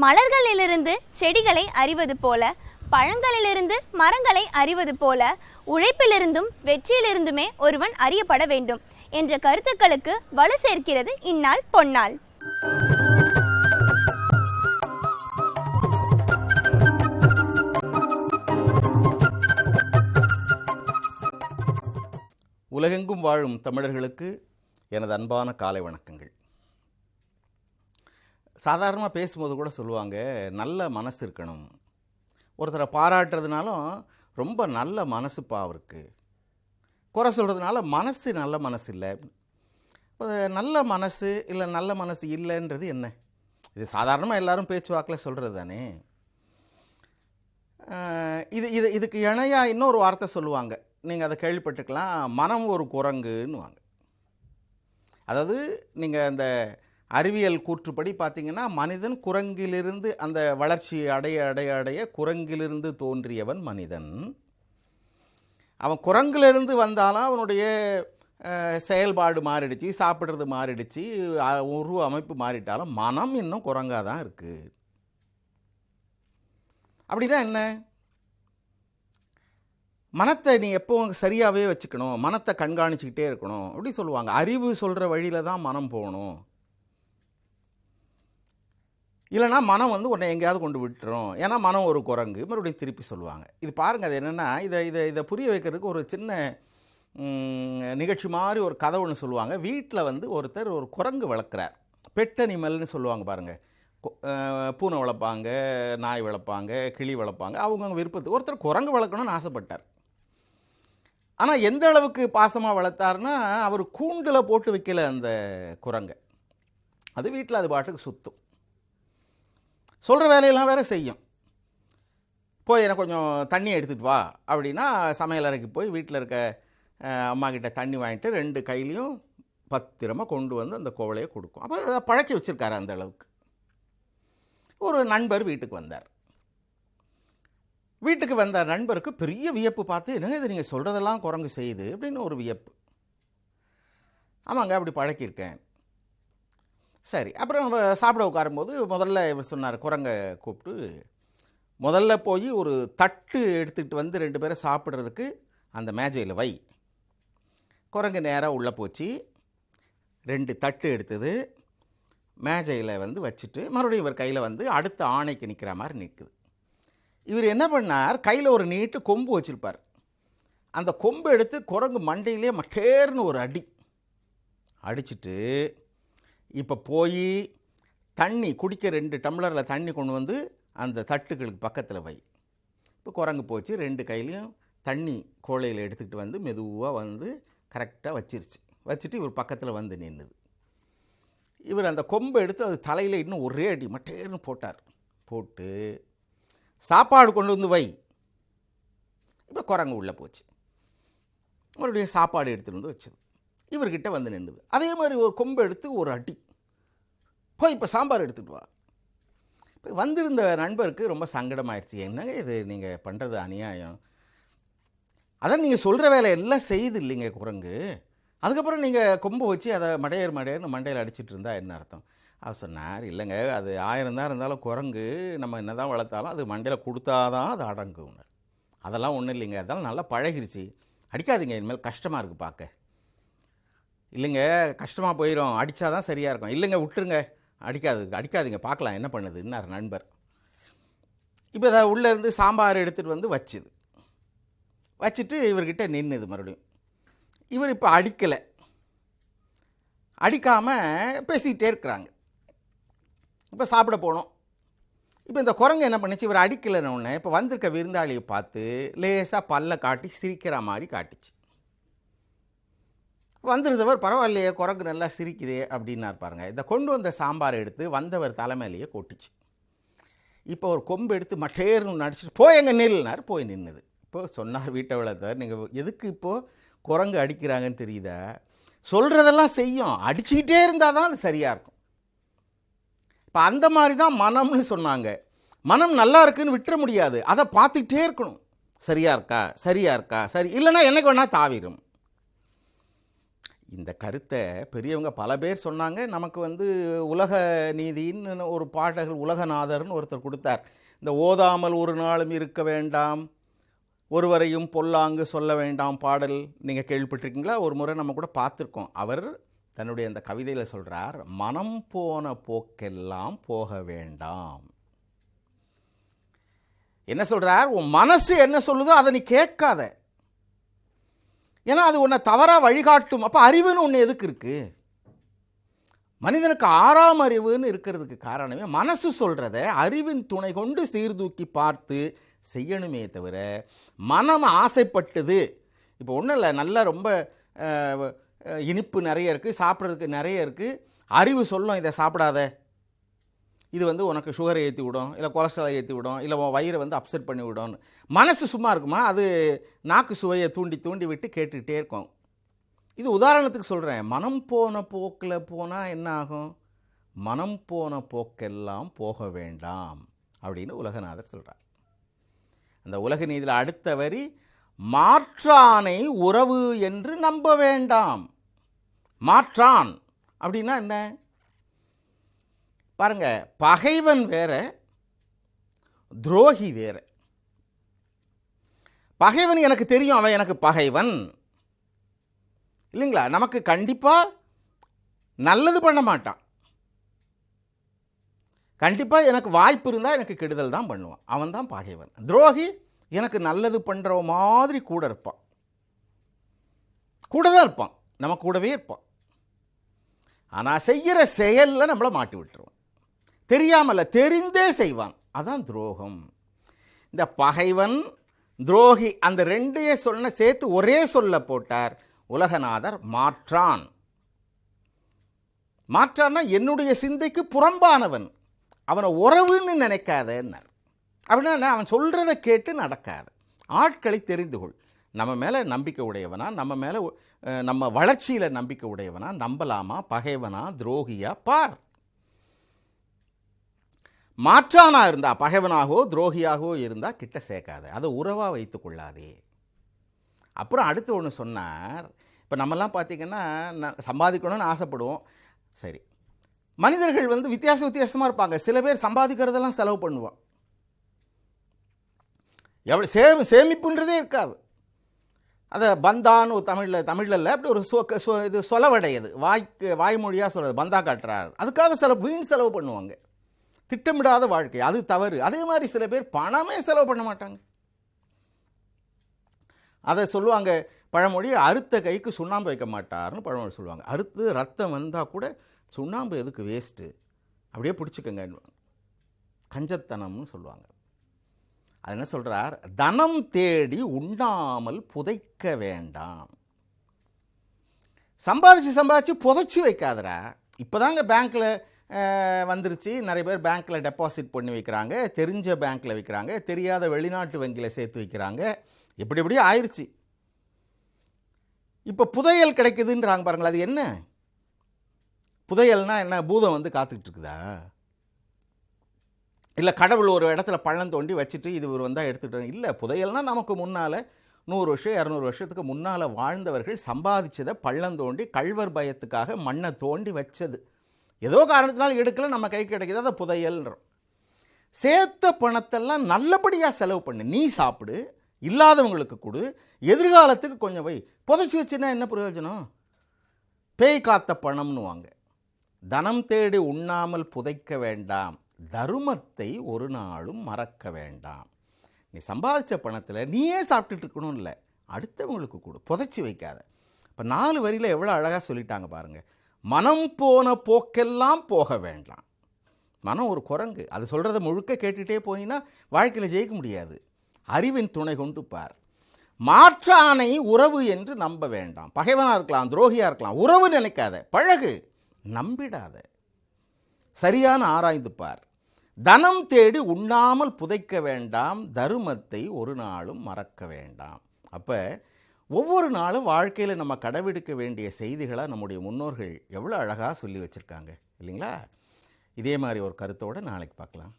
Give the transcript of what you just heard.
மலர்களிலிருந்து செடிகளை அறிவது போல பழங்களிலிருந்து மரங்களை அறிவது போல உழைப்பிலிருந்தும் வெற்றியிலிருந்துமே ஒருவன் அறியப்பட வேண்டும் என்ற கருத்துக்களுக்கு வலு சேர்க்கிறது இந்நாள் பொன்னாள் உலகெங்கும் வாழும் தமிழர்களுக்கு எனது அன்பான காலை வணக்கங்கள். சாதாரணமாக பேசும்போது கூட சொல்லுவாங்க நல்ல மனசு இருக்கணும். ஒருத்தரை பாராட்டுறதுனாலும் ரொம்ப நல்ல மனசுப்பா அவருக்கு. குறை சொல்கிறதுனால மனசு நல்ல மனசு இல்லை. நல்ல மனசு இல்லை நல்ல மனசு இல்லைன்றது என்ன? இது சாதாரணமாக எல்லாரும் பேச்சுவாக்கில் சொல்கிறது தானே. இது இது இதுக்கு இணையாக இன்னொரு வார்த்தை சொல்லுவாங்க. நீங்கள் அதை கேள்விப்பட்டுக்கலாம் மனம் ஒரு குரங்குன்னுவாங்க. அதாவது நீங்கள் அந்த அறிவியல் கூற்றுப்படி பார்த்திங்கன்னா மனிதன் குரங்கிலிருந்து அந்த வளர்ச்சி அடைய அடைய அடைய குரங்கிலிருந்து தோன்றியவன் மனிதன். அவன் குரங்கிலிருந்து வந்தாலும் அவனுடைய செயல்பாடு மாறிடுச்சு சாப்பிட்றது மாறிடுச்சு உருவ அமைப்பு மாறிட்டாலும் மனம் இன்னும் குரங்காக தான் இருக்குது அப்படின்னா என்ன? மனத்தை நீ எப்போவும் சரியாகவே வச்சுக்கணும் மனத்தை கண்காணிச்சுக்கிட்டே இருக்கணும் அப்படி சொல்லுவாங்க. அறிவு சொல்கிற வழியில் தான் மனம் போகணும். இல்லைன்னா மனம் வந்து உன்னை எங்கேயாவது கொண்டு விட்டுரும். ஏன்னா மனம் ஒரு குரங்கு. மறுபடியும் திருப்பி சொல்லுவாங்க. இது பாருங்கள் அது என்னென்னா இதை இதை இதை புரிய வைக்கிறதுக்கு ஒரு சின்ன நிகழ்ச்சி மாதிரி ஒரு கதை ஒன்று சொல்லுவாங்க. வீட்டில் வந்து ஒருத்தர் ஒரு குரங்கு வளர்க்குறார். பெட் அனிமல்னு சொல்லுவாங்க பாருங்கள் பூனை வளர்ப்பாங்க நாய் வளர்ப்பாங்க கிளி வளர்ப்பாங்க. அவங்கவுங்க விருப்பத்துக்கு ஒருத்தர் குரங்கு வளர்க்கணும்னு ஆசைப்பட்டார். ஆனால் எந்த அளவுக்கு பாசமாக வளர்த்தாருன்னா அவர் கூண்டில் போட்டு வைக்கல அந்த குரங்கை. அது வீட்டில் அது பாட்டுக்கு சுத்தும். சொல்கிற வேலையெல்லாம் வேற செய்யும். போய் எனக்கு கொஞ்சம் தண்ணி எடுத்துகிட்டு வா அப்படின்னா சமையலறைக்கு போய் வீட்டில் இருக்க அம்மாக்கிட்ட தண்ணி வாங்கிட்டு ரெண்டு கையிலையும் பத்திரமா கொண்டு வந்து அந்த கோவலையை கொடுக்கும். அப்போ பழக்கி வச்சுருக்காரு அந்த அளவுக்கு. ஒரு நண்பர் வீட்டுக்கு வந்தார். வீட்டுக்கு வந்த நண்பருக்கு பெரிய வியப்பு பார்த்து என்னங்க இது நீங்கள் சொல்கிறதெல்லாம் குரங்கு செய்யுது? அப்படின்னு ஒரு வியப்பு. ஆமாங்க அப்படி பழக்கியிருக்கேன். சரி அப்புறம் நம்ம சாப்பிட உட்காரும்போது முதல்ல இவர் சொன்னார் குரங்கை கூப்பிட்டு முதல்ல போய் ஒரு தட்டு எடுத்துக்கிட்டு வந்து ரெண்டு பேரும் சாப்பிட்றதுக்கு அந்த மேஜையில் வை. குரங்கு நேராக உள்ளே போச்சு. ரெண்டு தட்டு எடுத்தது மேஜையில் வந்து வச்சுட்டு மறுபடியும் இவர் கையில் வந்து அடுத்த ஆணைக்கு நிற்கிற மாதிரி நிற்குது இவர் என்ன பண்ணார் கையில் ஒரு நீட்டு கொம்பு வச்சுருப்பார். அந்த கொம்பு எடுத்து குரங்கு மண்டையிலே மட்டேர்னு ஒரு அடி அடிச்சுட்டு இப்போ போய் தண்ணி குடிக்க ரெண்டு டம்ளரில் தண்ணி கொண்டு வந்து அந்த தட்டுகளுக்கு பக்கத்தில் வை. இப்போ குரங்கு போச்சு ரெண்டு கையிலையும் தண்ணி கோழையில் எடுத்துக்கிட்டு வந்து மெதுவாக வந்து கரெக்டாக வச்சிருச்சு. வச்சுட்டு இவர் பக்கத்தில் வந்து நின்றுது இவர் அந்த கொம்பை எடுத்து அது தலையில் இன்னும் ஒரே அடி மட்டேர்னு போட்டார். போட்டு சாப்பாடு கொண்டு வந்து வை. இப்போ குரங்கு உள்ளே போச்சு. மறுபடியும் சாப்பாடு எடுத்துகிட்டு வந்து வச்சது. இவர்கிட்ட வந்து நின்றுது அதே மாதிரி ஒரு கொம்பை எடுத்து ஒரு அடி போய் இப்போ சாம்பார் எடுத்துகிட்டு வா. இப்போ வந்திருந்த நண்பருக்கு ரொம்ப சங்கடமாயிருச்சு. என்னங்க இது? நீங்கள் பண்ணுறது அநியாயம். அதான் நீங்கள் சொல்கிற வேலை எல்லாம் செய்யுது இல்லைங்க குரங்கு. அதுக்கப்புறம் நீங்கள் கொம்பு வச்சு அதை மடையர் மடையர்னு மண்டையில் அடிச்சிட்டு இருந்தா என்ன அர்த்தம்? அவர் சொன்னார் இல்லைங்க அது ஆயிரம் தான் இருந்தாலும் குரங்கு நம்ம என்ன தான் வளர்த்தாலும் அது மண்டையில் கொடுத்தாதான் அது அடங்கும் அதெல்லாம் ஒன்றும் இல்லைங்க. அதெல்லாம் நல்லா பழகிருச்சு. அடிக்காதீங்க இனிமேல் கஷ்டமாக இருக்குது பார்க்க இல்லைங்க கஷ்டமாக போயிடும் அடித்தா தான் சரியாக இருக்கும். இல்லைங்க விட்டுருங்க. அடிக்காது அடிக்காதீங்க பார்க்கலாம் என்ன பண்ணுதுன்னார் நண்பர். இப்போ இதை உள்ளே இருந்து சாம்பார் எடுத்துகிட்டு வந்து வச்சுது. வச்சுட்டு இவர்கிட்ட நின்றுது மறுபடியும். இவர் இப்போ அடிக்கலை. அடிக்காமல் பேசிக்கிட்டே இருக்கிறாங்க. இப்போ சாப்பிட போனோம். இப்போ இந்த குரங்கு என்ன பண்ணுச்சு இவர் அடிக்கலைன்னு இப்போ வந்திருக்க விருந்தாளியை பார்த்து லேசாக பல்ல காட்டி சிரிக்கிற மாதிரி காட்டுச்சு. வந்திருந்தவர் பரவாயில்லையே குரங்கு நல்லா சிரிக்குதே அப்படின்னார் பாருங்கள் இதை கொண்டு வந்த சாம்பார் எடுத்து வந்தவர் தலைமையிலேயே கொட்டுச்சு. இப்போ ஒரு கொம்பு எடுத்து மட்டேர்னு நடிச்சிட்டு போய் எங்கே நில்னார் போய் நின்னுது. இப்போ சொன்னார் வீட்டை வளர்த்தவர் நீங்கள் எதுக்கு இப்போது குரங்கு அடிக்கிறாங்கன்னு தெரியுதா? சொல்கிறதெல்லாம் செய்யும். அடிச்சுக்கிட்டே இருந்தால் தான் அது சரியாக இருக்கும். இப்போ அந்த மாதிரி தான் மனம்னு சொன்னாங்க. மனம் நல்லா இருக்குன்னு விட்டுற முடியாது. அதை பார்த்துக்கிட்டே இருக்கணும். சரியா இருக்கா? சரியா இருக்கா? சரி. இல்லைன்னா என்னைக்கு வேணால் தாவிரும். இந்த கருத்தை பெரியவங்க பல பேர் சொன்னாங்க. நமக்கு வந்து உலக நீதின்னு ஒரு பாடகர் உலகநாதர்னு ஒருத்தர் கொடுத்தார். இந்த ஓதாமல் ஒரு நாளும் இருக்க வேண்டாம். ஒருவரையும் பொல்லாங்கு சொல்ல வேண்டாம் பாடல். நீங்கள் கேள்விப்பட்டிருக்கீங்களா? ஒரு முறை நம்ம கூட பார்த்துருக்கோம். அவர் தன்னுடைய அந்த கவிதையில் சொல்கிறார் மனம் போன போக்கெல்லாம் போக வேண்டாம். என்ன சொல்கிறார் உன் மனசு என்ன சொல்லுதோ அதை நீ கேட்காத. ஏன்னா அது உன்னை தவறாக வழிகாட்டும். அப்போ அறிவுன்னு ஒன்று எதுக்கு இருக்குது மனிதனுக்கு ஆறாம் அறிவுன்னு இருக்கிறதுக்கு காரணமே மனசு சொல்கிறத அறிவின் துணை கொண்டு சீர்தூக்கி பார்த்து செய்யணுமே தவிர மனம் ஆசைப்பட்டது. இப்போ ஒன்றும் இல்லை நல்லா ரொம்ப இனிப்பு நிறைய இருக்குது சாப்பிட்றதுக்கு நிறைய இருக்குது அறிவு சொல்லும் இதை சாப்பிடாத. இது வந்து உனக்கு சுகரை ஏற்றி விடும் இல்லை கொலஸ்ட்ராலை ஏற்றி விடும் இல்லை உன் வயிறை வந்து அப்செட் பண்ணி விடும்னு. மனசு சும்மா இருக்குமா? அது நாக்கு சுவையை தூண்டி தூண்டி விட்டு கேட்டுக்கிட்டே இருக்கும். இது உதாரணத்துக்கு சொல்கிறேன் மனம் போன போக்கில் போனால் என்ன ஆகும்? மனம் போன போக்கெல்லாம் போக வேண்டாம் அப்படின்னு உலகநாதர் சொல்கிறார் அந்த உலக நீதியில் அடுத்த வரி மாற்றானை உறவு என்று நம்ப வேண்டாம். மாற்றான் அப்படின்னா என்ன? பாருங்க பகைவன் வேற துரோகி வேற. பகைவன் எனக்கு தெரியும் அவன் எனக்கு பகைவன். இல்லைங்களா? நமக்கு கண்டிப்பாக நல்லது பண்ண மாட்டான். கண்டிப்பாக எனக்கு வாய்ப்பு இருந்தால் எனக்கு கெடுதல் தான் பண்ணுவான். அவன் தான் பகைவன். துரோகி எனக்கு நல்லது பண்ணுற மாதிரி கூட இருப்பான். கூட தான் இருப்பான். நம்ம கூடவே இருப்பான். ஆனால் செய்கிற செயலில் நம்மளை மாட்டி விட்டுருவான் தெரியாமல் தெரிந்தே செய்வான். அதான் துரோகம். இந்த பகைவன் துரோகி அந்த ரெண்டையே சொன்ன சேர்த்து ஒரே சொல்ல போட்டார் உலகநாதர் மாற்றான். மாற்றான்னா என்னுடைய சிந்தைக்கு புறம்பானவன். அவனை உறவுன்னு நினைக்காதன்னார். அப்படின்னா என்ன? அவன் சொல்கிறத கேட்டு நடக்காது. ஆட்களை தெரிந்து கொள். நம்ம மேலே நம்பிக்கை உடையவனா நம்ம மேலே நம்ம வளர்ச்சியில் நம்பிக்கை உடையவனா நம்பலாமா பகைவனா துரோகியா பார். மாற்றானாக இருந்தால் பகைவனாகவோ துரோகியாகவோ இருந்தால் கிட்ட சேர்க்காத. அதை உறவாக வைத்து கொள்ளாதே. அப்புறம் அடுத்து ஒன்று சொன்னார். இப்போ நம்மலாம் பார்த்திங்கன்னா சம்பாதிக்கணும்னு ஆசைப்படுவோம். சரி. மனிதர்கள் வந்து வித்தியாச வித்தியாசமாக இருப்பாங்க. சில பேர் சம்பாதிக்கிறதெல்லாம் செலவு பண்ணுவான். எவ்வளோ சே சேமிப்புன்றதே இருக்காது. அதை பந்தான்னு ஒரு தமிழில் தமிழில் இல்லை அப்படி ஒரு சொ சொ- இது சொலவடையது. வாய்க்கு வாய்மொழியாக சொல்கிறது பந்தா காட்டுறார். அதுக்காக செலவு வீண் செலவு பண்ணுவாங்க. திட்டமிடாத வாழ்க்கை. அது தவறு. அதே மாதிரி சில பேர் பணமே செலவு பண்ண மாட்டாங்க. அதை சொல்லுவாங்க பழமொழி அறுத்த கைக்கு சுண்ணாம்பு வைக்க மாட்டார்னு பழமொழி சொல்லுவாங்க. அறுத்து ரத்தம் வந்தால் கூட சுண்ணாம்பு எதுக்கு வேஸ்ட்டு அப்படியே பிடிச்சிக்கங்க. கஞ்சத்தனம்னு சொல்லுவாங்க. அது என்ன சொல்கிறார் தனம் தேடி உண்ணாமல் புதைக்க வேண்டாம். சம்பாதிச்சு சம்பாதிச்சு புதைச்சி வைக்காதடா. இப்போதாங்க பேங்க்கில் வந்துருச்சு. நிறைய பேர் பேங்க்கில் டெபாசிட் பண்ணி வைக்கிறாங்க. தெரிஞ்ச பேங்க்கில் வைக்கிறாங்க. தெரியாத வெளிநாட்டு வங்கியில் சேர்த்து வைக்கிறாங்க. இப்படி இப்படி ஆயிடுச்சு இப்போ புதையல் கிடைக்குதுன்றாங்க பாருங்களேன். அது என்ன? புதையல்னால் என்ன? பூதம் வந்து காத்துக்கிட்டு இருக்குதா இல்லை கடவுள் ஒரு இடத்துல பள்ளம் தோண்டி வச்சுட்டு இது ஒரு வந்தால் எடுத்துக்கிட்டு இல்லை புதையல்னால் நமக்கு முன்னால் நூறு வருஷம் இரநூறு வருஷத்துக்கு முன்னால் வாழ்ந்தவர்கள் சம்பாதிச்சதை பள்ளம் தோண்டி கழ்வர் பயத்துக்காக மண்ணை தோண்டி வச்சது. ஏதோ காரணத்தினால எடுக்கல நம்ம கை கிடைக்கிது அதை புதையல்ன்றோம். சேர்த்த பணத்தெல்லாம் நல்லபடியாக செலவு பண்ணு. நீ சாப்பிடு இல்லாதவங்களுக்கு கொடு எதிர்காலத்துக்கு கொஞ்சம் வை. புதைச்சி வச்சுன்னா என்ன பிரயோஜனம்? பேய் காத்த பணம்னுவாங்க. தனம் தேடி உண்ணாமல் புதைக்க வேண்டாம். தருமத்தை ஒரு நாளும் மறக்க வேண்டாம். நீ சம்பாதிச்ச பணத்தில் நீயே சாப்பிட்டுட்டு இருக்கணும் இல்லை அடுத்தவங்களுக்கு கொடு. புதைச்சி வைக்காத. இப்போ நாலு வரியில் எவ்வளோ அழகாக சொல்லிட்டாங்க பாருங்கள் மனம் போன போக்கெல்லாம் போக வேண்டாம். மனம் ஒரு குரங்கு. அது சொல்கிறத முழுக்க கேட்டுகிட்டே போனீங்கன்னா வாழ்க்கையில் ஜெயிக்க முடியாது. அறிவின் துணை கொண்டு பார். மாற்றானை உறவு என்று நம்ப வேண்டாம். பகைவனாக இருக்கலாம் துரோகியாக இருக்கலாம். உறவு நினைக்காத. பழகு. நம்பிடாத. சரியான ஆராய்ந்து பார். தனம் தேடி உண்ணாமல் புதைக்க வேண்டாம். தருமத்தை ஒரு நாளும் மறக்க வேண்டாம். அப்போ ஒவ்வொரு நாளும் வாழ்க்கையில் நம்ம கடைபிடிக்க வேண்டிய செய்திகளை நம்முடைய முன்னோர்கள் எவ்வளோ அழகாக சொல்லி வச்சுருக்காங்க இல்லைங்களா? இதே மாதிரி ஒரு கருத்தோடு நாளைக்கு பார்க்கலாம்.